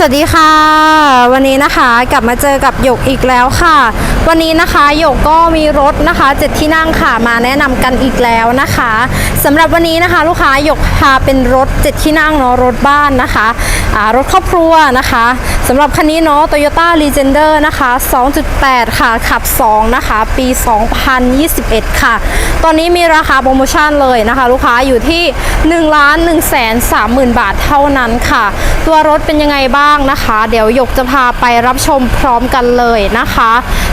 สวัสดีค่ะ วันนี้นะคะกลับมาเจอกับหยกอีกแล้วค่ะ วันนี้นะคะหยกก็มีรถนะคะเจ็ดที่นั่งค่ะมาแนะนำกันอีกแล้วนะคะสำหรับวันนี้นะคะลูกค้าหยกพาเป็นรถเจ็ดที่นั่งเนาะรถบ้านนะคะรถครอบครัวนะคะสำหรับคันนี้เนาะ Toyota Legender นะคะ 2.8 ค่ะ ขับ 2 นะคะ ปี 2021 ค่ะ ตอนนี้มีราคาโปรโมชั่นเลยนะคะ ลูกค้าอยู่ที่1ล้าน1แสน30,000 บาทเท่านั้นค่ะ ตัวรถเป็นยังไงบ้างนะคะ เดี๋ยวหยกจะพาไปรับชมพร้อมกันเลยนะคะ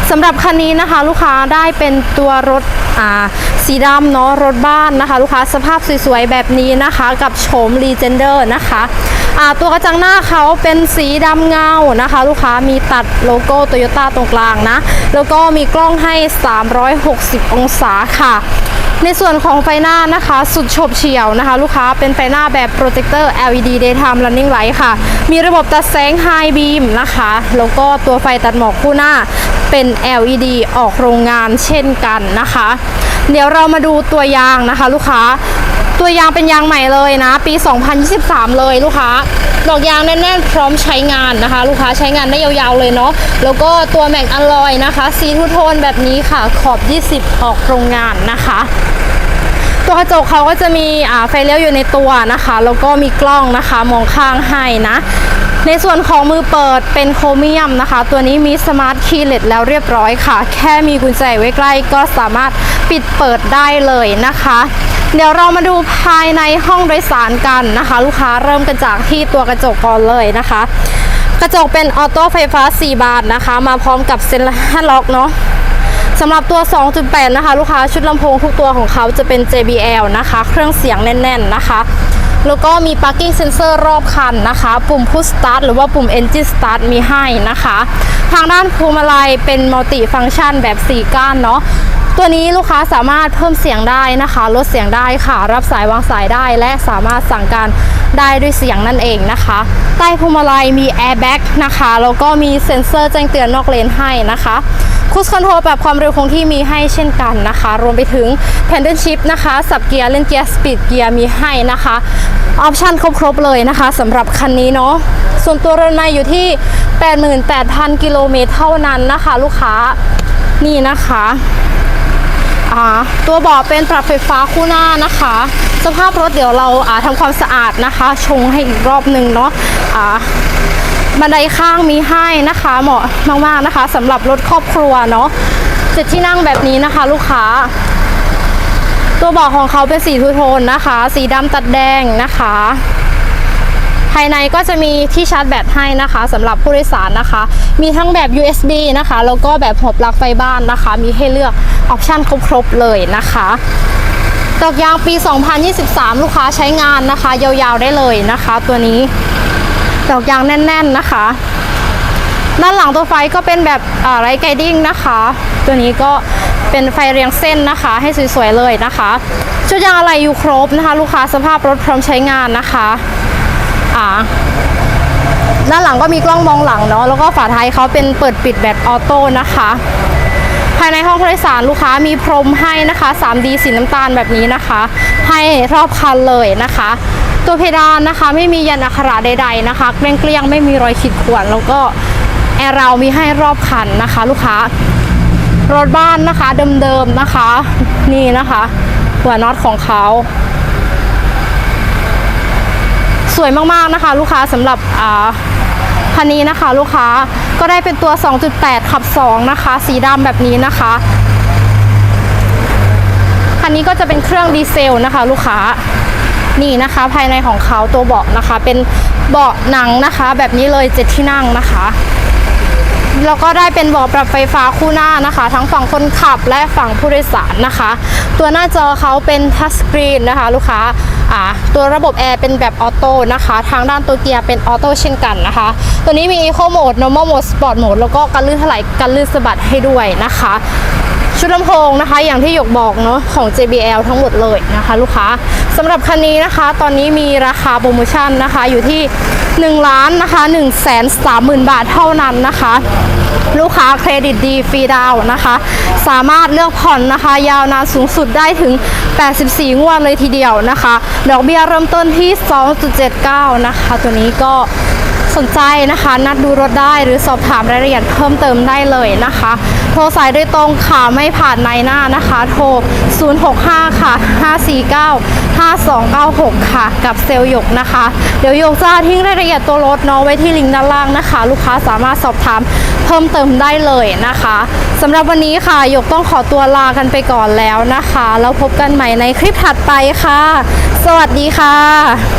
สำหรับคันนี้นะคะลูกค้าได้เป็นตัวรถอ่าสีดำเนาะรถบ้านนะคะ ลูกค้าสภาพสวยๆแบบนี้นะคะ กับโฉม Legender นะคะตัวกระจังหน้าเขาเป็นสีดำเงานะคะ ลูกค้ามีตัดโลโก้โตโยต้าตรงกลางนะ แล้วก็มีกล้องให้ 360 องศาค่ะ ในส่วนของไฟหน้านะคะ สุดฉบเฉี่ยวนะคะ ลูกค้าเป็นไฟหน้าแบบโปรเจคเตอร์ LED Daytime Running Light ค่ะ มีระบบตัดแสง High Beam นะคะ แล้วก็ตัวไฟตัดหมอกคู่หน้าเป็น LED ออกโรงงานเช่นกันนะคะ เดี๋ยวเรามาดูตัวยางนะคะ ลูกค้า ตัวยางเป็นยางใหม่เลยนะ ปี 2023 เลยลูกค้าดอกยางแน่นๆ พร้อมใช้งานนะคะ ลูกค้าใช้งานได้ยาวๆเลยเนาะแล้วก็ตัวแม็กอลลอยนะคะ สีทูโทนแบบนี้ค่ะขอบ 20 ออกโรงงานนะคะตัวกระจกเขาก็จะมีไฟเลี้ยวอยู่ในตัวนะคะ แล้วก็มีกล้องนะคะมองข้างให้นะ ในส่วนของมือเปิดเป็นโครเมียมนะคะ ตัวนี้มีสมาร์ทคีย์เลสแล้วเรียบร้อยค่ะ แค่มีกุญแจไว้ใกล้ก็สามารถปิดเปิดได้เลยนะคะ เดี๋ยวเรามาดูภายในห้องโดยสารกันนะคะ ลูกค้าเริ่มกันจากที่ตัวกระจกก่อนเลยนะคะ กระจกเป็นออโต้ไฟฟ้า 4 บาทนะคะ มาพร้อมกับเซ็นทรัลล็อกเนาะสำหรับตัว 2.8 นะคะ ลูกค้าชุดลำโพงทุกตัวของเขาจะเป็น JBL นะคะ เครื่องเสียงแน่น ๆ นะคะ แล้วก็มี parking sensor รอบคันนะคะ ปุ่ม push start หรือว่าปุ่ม engine start มีให้นะคะ ทางด้านพวงมาลัยเป็น multi function แบบ 4 ก้านเนาะตัวนี้ลูกค้าสามารถเพิ่มเสียงได้นะคะ ลดเสียงได้ค่ะ รับสายวางสายได้และสามารถสั่งการได้ด้วยเสียงนั่นเองนะคะ ใต้พวงมาลัยมี airbag นะคะแล้วก็มีเซ็นเซอร์แจ้งเตือนนอกเลนให้นะคะคูสคอนโทรลแบบความเร็วคงที่มีให้เช่นกันนะคะ รวมไปถึง Pendant Shift นะคะ สับเกียร์เล่นเกียร์สปีดเกียร์มีให้นะคะออปชันครบๆเลยนะคะสำหรับคันนี้เนาะส่วนตัวรถไม่อยู่ที่ 88,000 กิโลเมตรเท่านั้นนะคะ ลูกค้านี่นะคะอ่าตัวเบาะเป็นปรับไฟฟ้าคู่หน้านะคะ สภาพรถเดี๋ยวเราอ่าทำความสะอาดนะคะ ชงให้อีกรอบหนึ่งเนาะอ่าบันไดข้างมีให้นะคะ เหมาะมากๆนะคะสำหรับรถครอบครัวเนาะเจ็ดที่นั่งแบบนี้นะคะ ลูกค้า ตัวเบาะของเขาเป็นสีทูโทนนะคะ สีดำตัดแดงนะคะ ภายในก็จะมีที่ชาร์จแบตให้นะคะสำหรับผู้โดยสารนะคะ มีทั้งแบบ USB นะคะ แล้วก็แบบหัวปลั๊กไฟบ้านนะคะ มีให้เลือกออปชันครบๆเลยนะคะดอกยางปี 2023 ลูกค้าใช้งานนะคะ ยาวๆได้เลยนะคะ ตัวนี้ดอกยางแน่น ๆ นะคะ ด้านหลังตัวไฟก็เป็นแบบไรไกดิ้งนะคะ ตัวนี้ก็เป็นไฟเรียงเส้นนะคะ ให้สวยๆเลยนะคะชุดยางอะไรอยู่ครบนะคะ ลูกค้าสภาพรถพร้อมใช้งานนะคะอ่าด้านหลังก็มีกล้องมองหลังเนาะแล้วก็ฝาท้ายเขาเป็นเปิดปิดแบบออโต้นะคะ ภายในห้องผู้โดยสารลูกค้ามีพรมให้นะคะ 3D สีน้ำตาลแบบนี้นะคะ ให้รอบคันเลยนะคะ ตัวเพดานนะคะไม่มียันอักขระใด ๆนะคะเกลี้ยงๆไม่มีรอยขีดข่วนแล้วก็ แอร์เรามีให้รอบคันนะคะ ลูกค้ารถบ้านนะคะเดิมๆนะคะ นี่นะคะหัวน็อตของเขาสวยมากๆนะคะ ลูกค้าสำหรับอ่าคันนี้นะคะ ลูกค้าก็ได้เป็นตัว 2.8 ขับ 2 นะคะ สีดำแบบนี้นะคะคันนี้ก็จะเป็นเครื่องดีเซลนะคะ ลูกค้านี่นะคะ ภายในของเขาตัวเบาะนะคะ เป็นเบาะหนังนะคะ แบบนี้เลยเจ็ดที่นั่งนะคะ แล้วก็ได้เป็นเบาะปรับไฟฟ้าคู่หน้านะคะ ทั้งฝั่งคนขับและฝั่งผู้โดยสารนะคะ ตัวหน้าจอเขาเป็นทัชสกรีนนะคะ ลูกค้าอ่าตัวระบบแอร์เป็นแบบออโต้นะคะ ทางด้านตัวเกียร์เป็นออโต้เช่นกันนะคะ ตัวนี้มี Eco Mode Normal Mode Sport Mode แล้วก็กันลื่นถลายกันลื่นสะบัดให้ด้วยนะคะ ชุดลำโพงนะคะ อย่างที่หยกบอกเนาะของ JBL ทั้งหมดเลยนะคะ ลูกค้าสำหรับคันนี้นะคะ ตอนนี้มีราคาโปรโมชั่นนะคะอยู่ที่ 1ล้านนะคะ1 3 0 0 0 0 บาทเท่านั้นนะคะ ลูกค้าเครดิตดีฟรีดาวนะคะ สามารถเลือกผ่อนนะคะ ยาวนานสูงสุดได้ถึง 84 งวดเลยทีเดียวนะคะ ดอกเบี้ยเริ่มต้นที่ 2.79 นะคะ ตัวนี้ก็ สนใจนะคะ นัดดูรถได้หรือสอบถามรายละเอียดเพิ่มเติมได้เลยนะคะ โทรสายโดยตรงค่ะไม่ผ่านในหน้านะคะ โทร 065 ค่ะ 549 5296 ค่ะ กับเซลล์หยกนะคะ เดี๋ยวหยกจะทิ้งรายละเอียดตัวรถเนาะไว้ที่ลิงก์ด้านล่างนะคะ ลูกค้าสามารถสอบถามเพิ่มเติมได้เลยนะคะสำหรับวันนี้ค่ะหยกต้องขอตัวลากันไปก่อนแล้วนะคะ แล้วพบกันใหม่ในคลิปถัดไปค่ะ สวัสดีค่ะ